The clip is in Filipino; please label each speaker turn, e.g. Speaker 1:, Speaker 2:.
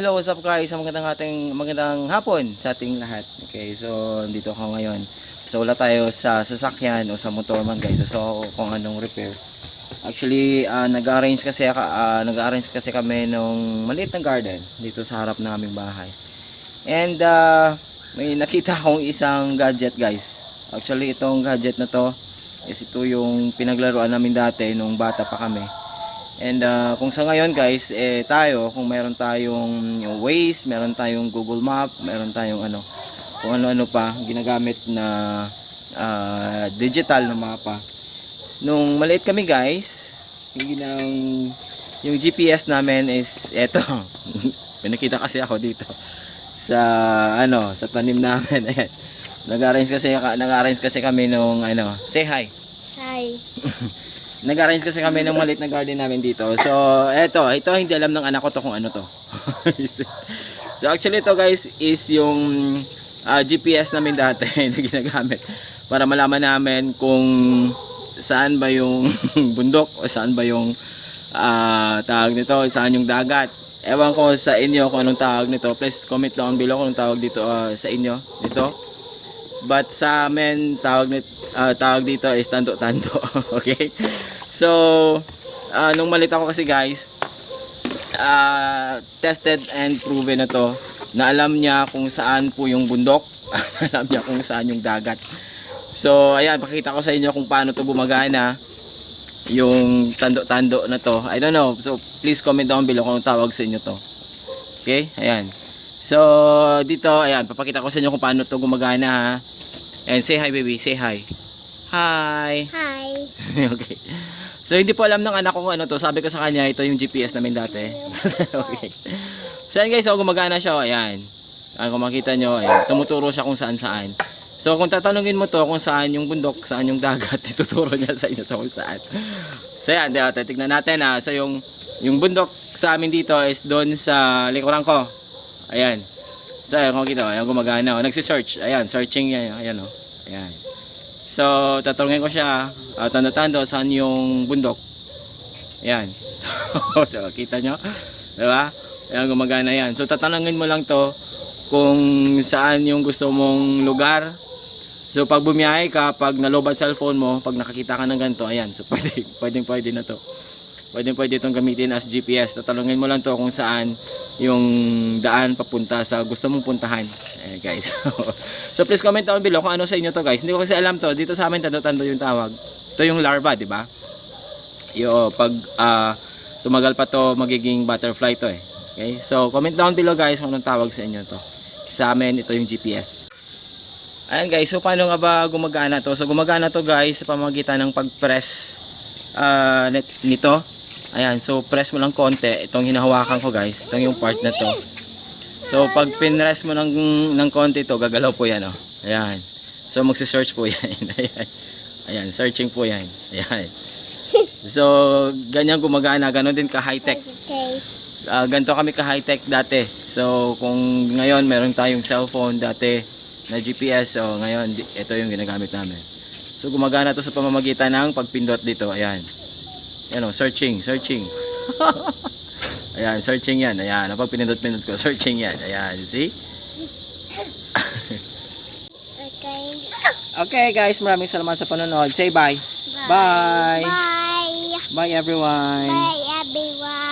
Speaker 1: what's up guys? Magandang ating magandang hapon sa ating lahat. Okay, so dito ako ngayon. So wala tayo sa sasakyan o sa motor man guys. So kung anong repair. Actually, ah, nag-arrange kasi ah, nag-arrange kasi kami nung maliit na garden dito sa harap ng aming bahay. And ah, may nakita akong isang gadget guys. Actually, itong gadget na to is ito yung pinaglaruan namin dati nung bata pa kami. And uh, kung sa ngayon guys, eh tayo, kung meron tayong yung Waze, meron tayong Google Map, meron tayong ano, kung ano-ano pa, ginagamit na ah, digital na mapa. Nung maliit kami guys, yung ginang, yung GPS namin is eto. Pinakita kasi ako dito sa ano, sa tanim namin. Nag-arrange kasi nag-arrange kasi kami nung ano, say hi.
Speaker 2: Hi.
Speaker 1: Nag-arrange kasi kami ng maliit na garden namin dito. So, eto, ito hindi alam ng anak ko to kung ano to. so, actually ito guys is yung ah, GPS namin dati na ginagamit para malaman namin kung saan ba yung bundok o saan ba yung ah, tawag nito, saan yung dagat. Ewan ko sa inyo kung anong tawag nito. Please comment down below kung anong tawag dito ah, sa inyo. Dito. But sa amin, tawag, nit, ah, tawag dito is tando-tando. okay? So, ah, nung malit ako kasi guys, ah, tested and proven na to na alam niya kung saan po yung bundok, alam niya kung saan yung dagat. So, ayan, pakita ko sa inyo kung paano to gumagana yung tando-tando na to. I don't know. So, please comment down below kung tawag sa inyo to. Okay? Ayan. So, dito, ayan, papakita ko sa inyo kung paano to gumagana ha. And say hi baby, say hi. Hi.
Speaker 2: Hi.
Speaker 1: okay. So hindi po alam ng anak ko kung ano to. Sabi ko sa kanya, ito yung GPS namin dati. okay. So ayan guys, so gumagana siya. oh, Ayan. Ayan kung makita nyo, ayan, tumuturo siya kung saan saan. So kung tatanungin mo to kung saan yung bundok, saan yung dagat, ituturo niya sa inyo to kung saan. So ayan, titignan natin ha. So yung, yung bundok sa amin dito is doon sa likuran ko. Ayan. So ayan, kung kita, ayan gumagana. Oh. Nagsisearch. Ayan, searching niya. Ayan o. Oh. Ayan. So, tatanungin ko siya, uh, tanda-tando, saan yung bundok? Yan. so, kita nyo? Diba? Ayan, gumagana yan. So, tatanungin mo lang to kung saan yung gusto mong lugar. So, pag bumiyahe ka, pag nalobat cellphone mo, pag nakakita ka ng ganito, ayan. So, pwede, pwede, pwede na to. Pwede, pwede itong gamitin as GPS. Tatanungin mo lang to kung saan yung daan papunta sa gusto mong puntahan. Eh, guys. so, please comment down below kung ano sa inyo to, guys. Hindi ko kasi alam to. Dito sa amin, tando-tando yung tawag. Ito yung larva, di ba? Yo, pag ah, tumagal pa to, magiging butterfly to eh. Okay? So, comment down below guys kung anong tawag sa inyo to. Sa amin, ito yung GPS. Ayan guys, so paano nga ba gumagana to? So, gumagana to guys sa pamamagitan ng pag-press net- nito. Ayan, so press mo lang konti. Itong hinahawakan ko guys. Itong yung part na to. So, pag pinress mo ng, ng konti to, gagalaw po yan oh. Ayan. So, magsi-search po yan. Ayan. Ayan, searching po yan. Ayan. So, ganyan gumagana. Ganon din ka high-tech.
Speaker 2: Okay.
Speaker 1: Ah, ganito kami ka high-tech dati. So, kung ngayon meron tayong cellphone dati na GPS, so ngayon ito yung ginagamit namin. So, gumagana to sa pamamagitan ng pagpindot dito. Ayan. Ayan o, searching, searching. Ayan, searching yan. Ayan, pag pinindot-pindot ko, searching yan. Ayan, see?
Speaker 2: Okay.
Speaker 1: Okay guys, maraming salamat sa panonood. Say bye. Bye.
Speaker 2: Bye.
Speaker 1: Bye everyone.
Speaker 2: Bye everyone.